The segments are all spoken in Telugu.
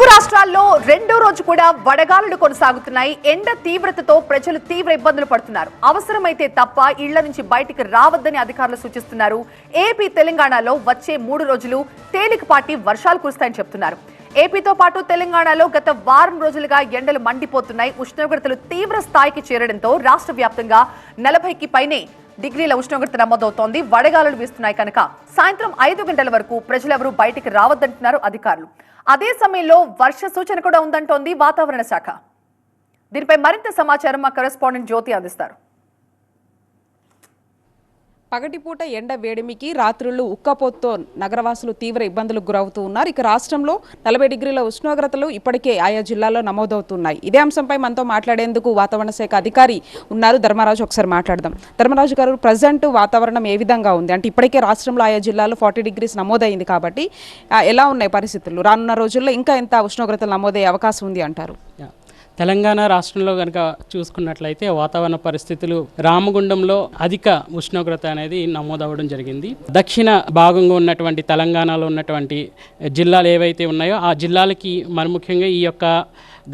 తెలుగు రాష్ట్రాల్లో రెండో రోజు కూడా వడగాలులు కొనసాగుతున్నాయి. ఎండ తీవ్రతతో ప్రజలు తీవ్ర ఇబ్బందులు పడుతున్నారు. అవసరమైతే తప్ప ఇళ్ళ నుంచి బయటికి రావద్దని అధికారులు సూచిస్తున్నారు. ఏపీ తెలంగాణలో వచ్చే మూడు రోజులు తేలికపాటి వర్షాలు కురుస్తాయని చెప్తున్నారు. ఏపీతో పాటు తెలంగాణలో గత వారం రోజులుగా ఎండలు మండిపోతున్నాయి. ఉష్ణోగ్రతలు తీవ్ర స్థాయికి చేరడంతో రాష్ట్ర వ్యాప్తంగా నలభైకి పైనే డిగ్రీల ఉష్ణోగ్రత నమోదవుతోంది. వడగాలులు వీస్తున్నాయి కనుక సాయంత్రం ఐదు గంటల వరకు ప్రజలెవరూ బయటికి రావద్దంటున్నారు అధికారులు. అదే సమయంలో వర్ష సూచన కూడా ఉందంటోంది వాతావరణ శాఖ. దీనిపై మరింత సమాచారం మా కరెస్పాండెంట్ జ్యోతి అందిస్తారు. పగటిపూట ఎండ వేడిమికి రాత్రులు ఉక్కపోతతో నగరవాసులు తీవ్ర ఇబ్బందులకు గురవుతూ ఉన్నారు. ఇక రాష్ట్రంలో నలభై డిగ్రీల ఉష్ణోగ్రతలు ఇప్పటికే ఆయా జిల్లాల్లో నమోదవుతున్నాయి. ఇదే అంశంపై మనతో మాట్లాడేందుకు వాతావరణ శాఖ అధికారి ఉన్నారు. ధర్మరాజు ఒకసారి మాట్లాడదాం. ధర్మరాజు గారు ప్రజెంట్ వాతావరణం ఏ విధంగా ఉంది? అంటే ఇప్పటికే రాష్ట్రంలో ఆయా జిల్లాలో ఫార్టీ డిగ్రీస్ నమోదైంది కాబట్టి ఎలా ఉన్నాయి పరిస్థితులు? రానున్న రోజుల్లో ఇంకా ఎంత ఉష్ణోగ్రతలు నమోదయ్యే అవకాశం ఉంది అంటారు? తెలంగాణ రాష్ట్రంలో కనుక చూసుకున్నట్లయితే వాతావరణ పరిస్థితులు రామగుండంలో అధిక ఉష్ణోగ్రత అనేది నమోదవడం జరిగింది. దక్షిణ భాగంగా ఉన్నటువంటి తెలంగాణలో ఉన్నటువంటి జిల్లాలు ఏవైతే ఉన్నాయో ఆ జిల్లాలకి మరి ముఖ్యంగా ఈ యొక్క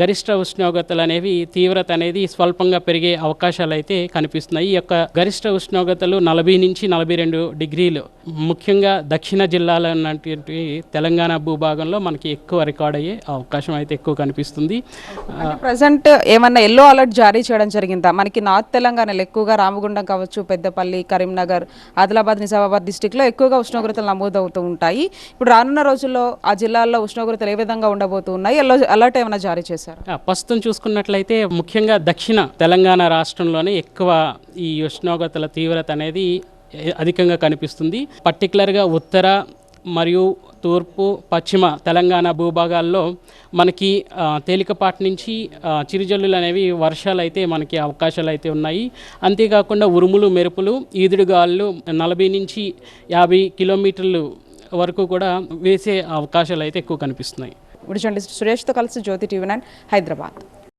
గరిష్ట ఉష్ణోగ్రతలు అనేవి తీవ్రత అనేది స్వల్పంగా పెరిగే అవకాశాలు అయితే కనిపిస్తున్నాయి. ఈ యొక్క గరిష్ట ఉష్ణోగ్రతలు నలభై నుంచి నలభై రెండు డిగ్రీలు. ముఖ్యంగా దక్షిణ జిల్లాలో ఉన్నటువంటి తెలంగాణ భూభాగంలో మనకి ఎక్కువ రికార్డ్ అయ్యే అవకాశం అయితే ఎక్కువ కనిపిస్తుంది. ప్రజెంట్ ఏమన్నా ఎల్లో అలర్ట్ జారీ చేయడం జరిగిందా? మనకి నార్త్ తెలంగాణలో ఎక్కువగా రామగుండం కావచ్చు పెద్దపల్లి కరీంనగర్ ఆదిలాబాద్ నిజామాబాద్ డిస్టిక్లో ఎక్కువగా ఉష్ణోగ్రతలు నమోదవుతూ ఉంటాయి. ఇప్పుడు రానున్న రోజుల్లో ఆ జిల్లాల్లో ఉష్ణోగ్రతలు ఏ విధంగా ఉండబోతున్నాయి? ఎల్లో అలర్ట్ ఏమైనా జారీ చేశారు? ఆ, ప్రస్తుతం చూసుకున్నట్లయితే ముఖ్యంగా దక్షిణ తెలంగాణ రాష్ట్రంలోనే ఎక్కువ ఈ ఉష్ణోగ్రతల తీవ్రత అనేది అధికంగా కనిపిస్తుంది. పర్టికులర్గా ఉత్తర మరియు తూర్పు పశ్చిమ తెలంగాణ భూభాగాల్లో మనకి తేలికపాటి నుంచి చిరుజల్లులు అనేవి వర్షాలు అయితే మనకి అవకాశాలు అయితే ఉన్నాయి. అంతేకాకుండా ఉరుములు మెరుపులు ఈదుడుగాళ్ళు నలభై నుంచి యాభై కిలోమీటర్లు వరకు కూడా వేసే అవకాశాలు అయితే ఎక్కువ కనిపిస్తున్నాయి. ఇప్పుడు చూడండి సురేష్తో కలిసి జ్యోతి టీవీ నైన్ హైదరాబాద్.